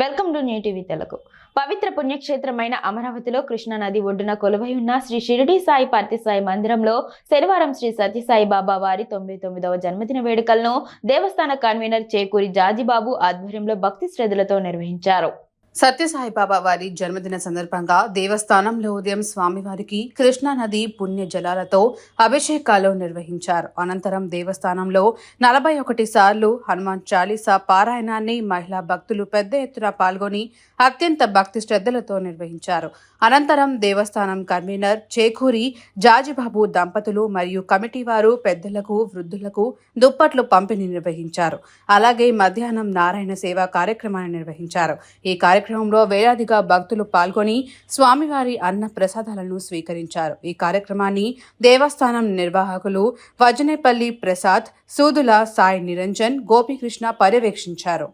Welcome to new TV Telugu. పవిత్ర పుణ్యక్షేత్రమైన అమరావతిలో కృష్ణా నది ఒడ్డున కొలువై ఉన్న శ్రీ షిరిడి సాయి పార్థిసాయి మందిరంలో శనివారం శ్రీ సత్యసాయి బాబా వారి తొంభై తొమ్మిదవ జన్మదిన వేడుకలను దేవస్థాన కన్వీనర్ చేకూరి జాజిబాబు ఆధ్వర్యంలో భక్తి శ్రద్ధలతో నిర్వహించారు. సత్యసాయిబాబా వారి జన్మదిన సందర్భంగా దేవస్థానంలో ఉదయం స్వామివారికి కృష్ణా నది పుణ్య జలాలతో అభిషేకాలు నిర్వహించారు. అనంతరం దేవస్థానంలో నలభై ఒకటి సార్లు హనుమాన్ చాలీసా పారాయణాన్ని మహిళా భక్తులు పెద్ద ఎత్తున పాల్గొని అత్యంత భక్తి శ్రద్ధలతో నిర్వహించారు. అనంతరం దేవస్థానం కన్వీనర్ చేకూరి జాజిబాబు దంపతులు మరియు కమిటీ వారు పెద్దలకు వృద్ధులకు దుప్పట్లు పంపిణీ నిర్వహించారు. అలాగే మధ్యాహ్నం నారాయణ సేవ కార్యక్రమాన్ని నిర్వహించారు. ఈ కార్యక్రమంలో వేలాదిగా భక్తులు పాల్గొని స్వామివారి అన్న ప్రసాదాలను స్వీకరించారు. ఈ కార్యక్రమాన్ని దేవస్థానం నిర్వాహకులు వజనేపల్లి ప్రసాద్ సూదుల సాయి నిరంజన్ గోపికృష్ణ పర్యవేక్షించారు.